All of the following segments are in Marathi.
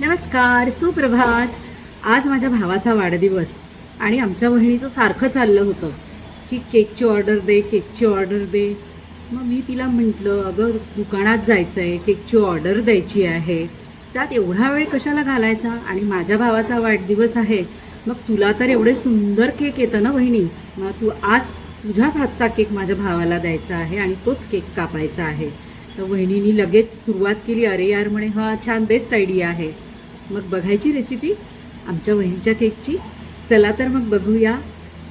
नमस्कार सुप्रभात. आज माझ्या भावाचा वाढदिवस आणि आमच्या बहिणीचं सारखं चाललं होतं की केकची ऑर्डर दे केकची ऑर्डर दे. मग मी तिला म्हटलं अगं दुकानात जायचं आहे केकची ऑर्डर द्यायची आहे. त्यात एवढा वेळ कशाला घालायचा? आणि माझ्या भावाचा वाढदिवस आहे. मग तुला तर एवढे सुंदर केक येतं ना बहिणी मग तू आज तुझ्याच हातचा केक माझ्या भावाला द्यायचा आहे आणि तोच केक कापायचा आहे. तर वहिनीनी लगेच सुरुवात केली अरे यार म्हणे हा छान बेस्ट आयडिया आहे. मग बघायची रेसिपी आमच्या वहिनीच्या केकची चला तर मग बघूया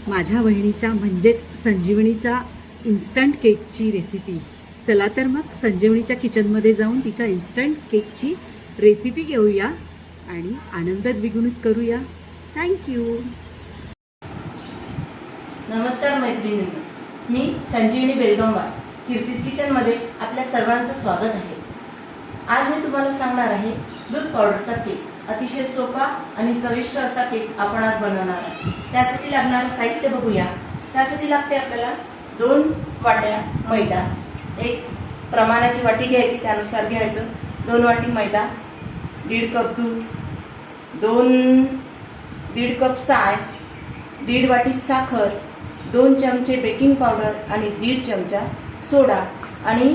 माझ्या वहिनीच्या म्हणजेच संजीवनीचा इन्स्टंट केकची रेसिपी चला तर मग संजीवनीच्या किचनमध्ये जाऊन तिच्या इन्स्टंट केकची रेसिपी घेऊया आणि आनंद द्विगुणित करूया. थँक्यू नमस्कार मैत्रिणींना मी संजीवनी बेलगांवार कीर्तीस किचनमध्ये आपल्या सर्वांचं स्वागत आहे. आज मी तुम्हाला सांगणार आहे दूध पावडरचा केक. अतिशय सोपा आणि चविष्ट असा केक आपण आज बनवणार आहे त्यासाठी लागणारं साहित्य बघूया. त्यासाठी लागते आपल्याला दोन वाट्या मैदा. एक प्रमाणाची वाटी घ्यायची त्यानुसार घ्यायचं. दोन वाटी मैदा दीड कप दूध दोन दीड कप साय दीड वाटी साखर दोन चमचे बेकिंग पावडर आणि दीड चमचा सोडा. आणि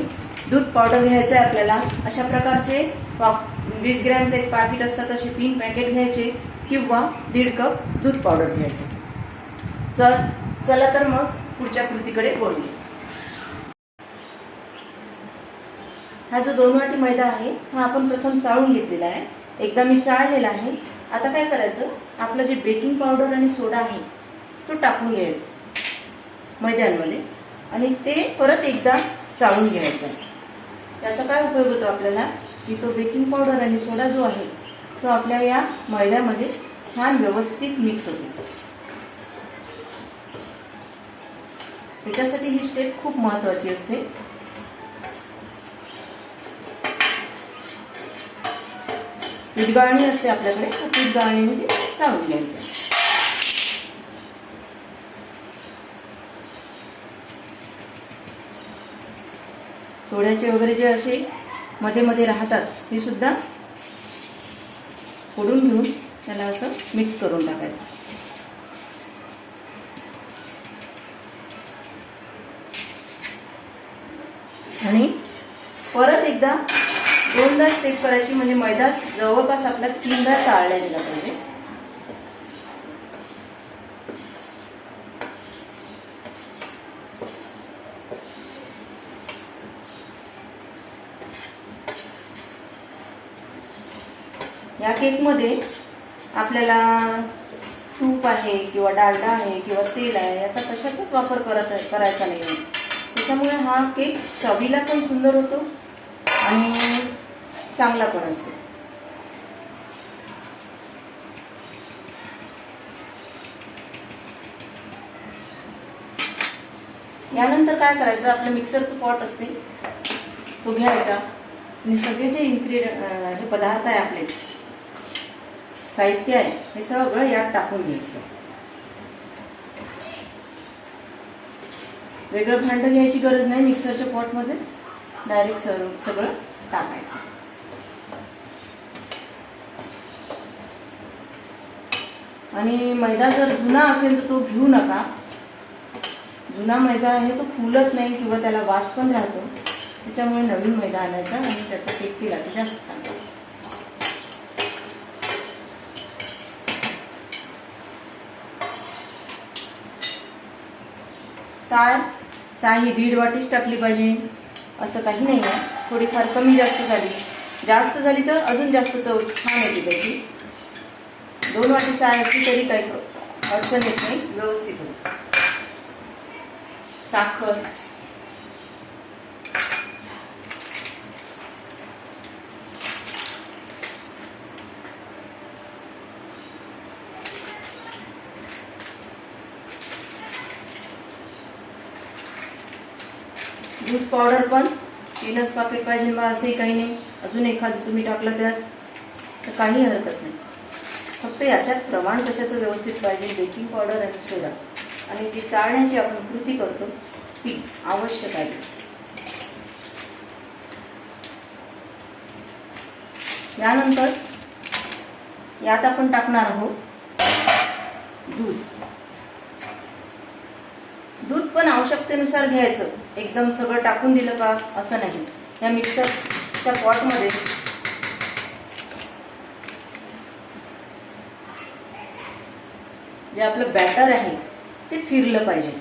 दूध पावडर घ्यायचं आहे आपल्याला. अशा प्रकारचे वीस ग्रॅमचे एक पाकिट असतात असे तीन पॅकेट घ्यायचे किंवा दीड कप दूध पावडर घ्यायचं. चल चला तर मग पुढच्या कृतीकडे बोलूया हा जो दोन वाटी मैदा आहे हा आपण प्रथम चाळून घेतलेला आहे. एकदा मी चाळलेला आहे. आता काय करायचं? आपलं जे बेकिंग पावडर आणि सोडा आहे तो टाकून घ्यायचा मैद्यांमध्ये. आणि ते परत एकदा चाळून घ्यायचा. याचा काय उपयोग होतो आपल्याला? की तो बेकिंग पावडर आणि सोडा जो आहे तो आपल्या या मैद्यामध्ये छान व्यवस्थित मिक्स होतो. त्याच्यासाठी ही स्टेप खूप महत्वाची असते. पीठ गाळणी असते आपल्याकडे पीठ गाळणीने ते चाळून घ्यायचं. सोड्याचे वगैरे जे असे मध्ये मध्ये राहतात ते सुद्धा फोडून घेऊन त्याला असं मिक्स करून टाकायचं. आणि परत एकदा दोनदा स्टेप करायची म्हणजे मैदा जवळपास आपला तीनदा चाळल्या गेला पाहिजे. या केकमध्ये आपल्याला तूप आहे किंवा डालडा आहे किंवा तेल आहे याचा कशाचाच वापर करत करायचा नाही. आहे त्याच्यामुळे हा केक चवीला पण सुंदर होतो आणि चांगला पण असतो. यानंतर काय करायचं? आपलं मिक्सरचं पॉट असते तो घ्यायचा. आणि सगळे जे इन्ग्रेडियंट हे पदार्थ आहे आपले साहित्य आहे. हे सगळं यात टाकून घ्यायचं वेगळं भांडं घ्यायची गरज नाही मिक्सरच्या पॉटमध्येच डायरेक्ट सर्व सगळं टाकायचं. आणि मैदा जर जुना असेल तर तो घेऊ नका. जुना मैदा आहे तो फुलत नाही किंवा त्याला वास पण राहतो. त्याच्यामुळे नवीन मैदा आणायचा आणि त्याचा केक केला तर जास्त चांगला. साय साय ही दीड वाटीच टाकली पाहिजे. असं काही नाही आहे. थोडीफार कमी जास्त झाली. जास्त झाली तर अजून जास्त चव छान येते त्याची. दोन वाटी साय असली तरी काही अडचण येत नाही. व्यवस्थित होत साखर दूध पावडर पण. तीनच पाकिट पाहिजे मग असंही काही नाही. अजून एखादं तुम्ही टाकलं त्यात तर काही हरकत नाही. फक्त याच्यात प्रमाण कशाचं व्यवस्थित पाहिजे बेकिंग पावडर आणि सोडा आणि जी चाळण्याची आपण कृती करतो ती आवश्यक आहे. यानंतर यात आपण टाकणार आहोत दूध. दूध पण आवश्यकतेनुसार घ्यायचं. एकदम सगळं टाकून दिलं का असं नाही. या मिक्सरच्या पॉटमध्ये जे आपलं बॅटर आहे ते फिरलं पाहिजे.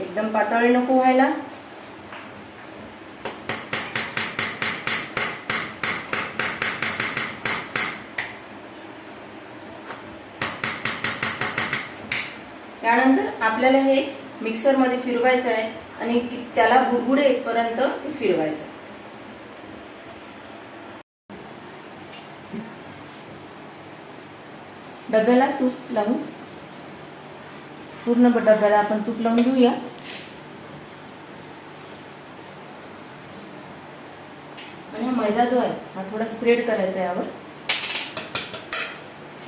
एकदम पातळी नको व्हायला. त्यानंतर आपल्याला हे मिक्सरमध्ये फिरवायचं आहे आणि त्याला बुडबुडे येतपर्यंत ते फिरवायचं. डब्याला तूप लावून पूर्ण डब्याला आपण तूप लावून घेऊया. आणि हा मैदा जो आहे हा थोडा स्प्रेड करायचा आहे यावर.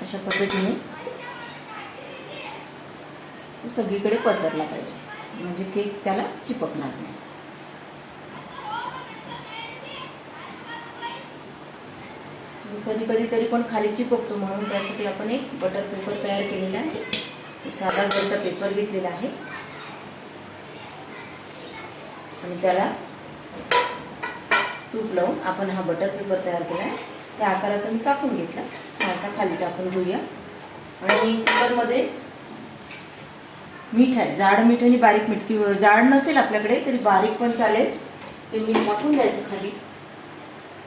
अशा पद्धतीने. तो सगळीकडे पसरला पाहिजे. म्हणजे केक त्याला चिपकणार नाही. कधी कधी तरी पण खाली चिपकतो म्हणून त्यासाठी आपण एक बटर पेपर तयार केलेला आहे. साधा घरचा पेपर घेतलेला आहे. आणि त्याला तूप लावून आपण हा बटर पेपर तयार केला आहे. त्या आकाराचा मी कापून घेतला. हा असा खाली टाकून घेऊया. आणि कुकरमध्ये मीठ आहे. जाड मीठ आणि बारीक मीठ. किंवा जाड नसेल आपल्याकडे तरी बारीक पण चालेल. ते मीठ टाकून द्यायचं खाली.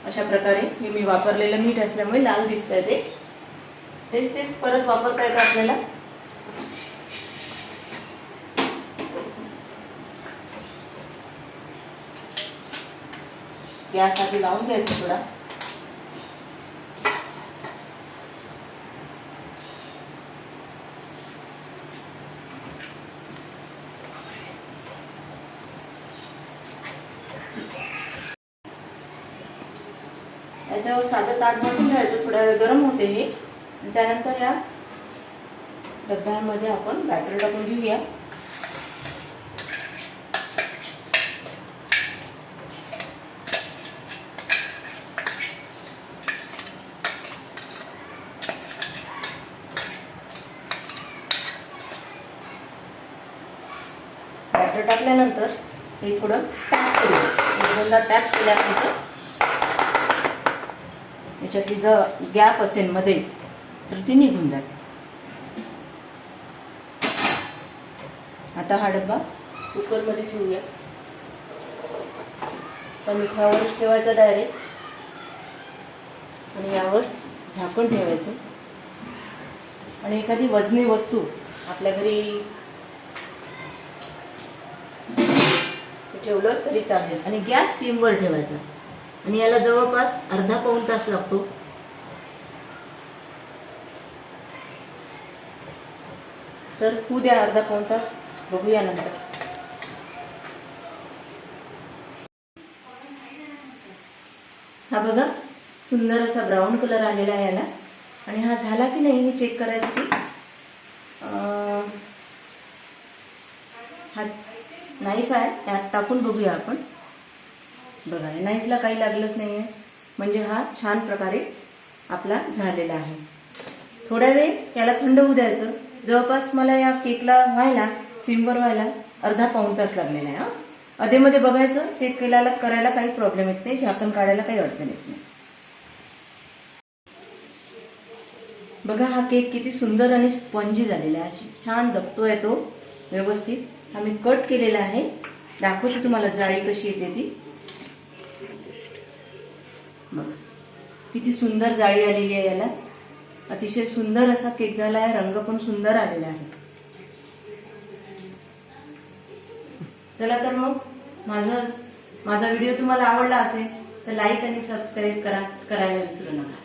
अशा प्रकारे हे मी वापरलेलं मीठ असल्यामुळे लाल दिसत आहे ते. तेच तेच परत वापरता येतं आपल्याला? गॅस आधी लावून घ्यायचं थोडा. याच्यावर साधं ताट झाकून ठेवायचं थोड्या वेळ गरम होते हे. त्यानंतर या डब्यांमध्ये आपण बॅटर टाकून घेऊया. बॅटर टाकल्यानंतर हे थोडं टॅप करूया. दोनदा टॅप केल्यानंतर याच्यातली जर गॅप असेल मध्ये तर ती निघून जाते. आता हा डब्बा कुकरमध्ये ठेवूया. तर मिठावरच ठेवायचा डायरेक्ट आणि यावर झाकण ठेवायचं. आणि एखादी वजनी वस्तू आपल्या घरी ठेवलं तरी चालेल. आणि गॅस सिमवर ठेवायचा. आणि याला जवळपास अर्धा पाऊण तास लागतो. तर होऊ द्या अर्धा पाऊण तास बघूया नंतर. हा बघा सुंदर असा ब्राऊन कलर आलेला आहे याला. आणि हा झाला की नाही हे चेक करायसाठी? अं, हा नाईफ आहे त्यात टाकून बघूया आपण. बघा या नाईफला काही लागलंच नाही आहे म्हणजे हा छान प्रकारे आपला झालेला आहे. थोड्या वेळ याला थंड होऊ द्यायचं. जवळपास मला या केकला व्हायला सिमवर व्हायला अर्धा पाऊण तास लागलेला आहे हा. अधेमध्ये बघायचं चेक केल्याला करायला काही प्रॉब्लेम येत नाही झाकण काढायला काही अडचण येत नाही. बघा हा केक किती सुंदर आणि स्पंजी झालेला आहे. अशी छान दबतोय तो व्यवस्थित. हा मी कट केलेला आहे. दाखवते तुम्हाला जाळी कशी येते ती. बघ. किती सुंदर जाळी आलेली आहे याला. अतिशय सुंदर असा केक झाला आहे रंग पण सुंदर आलेला आहे. चला तर मग माझं माझा व्हिडिओ तुम्हाला आवडला असेल तर लाईक आणि सबस्क्राईब करा करायला विसरू नका.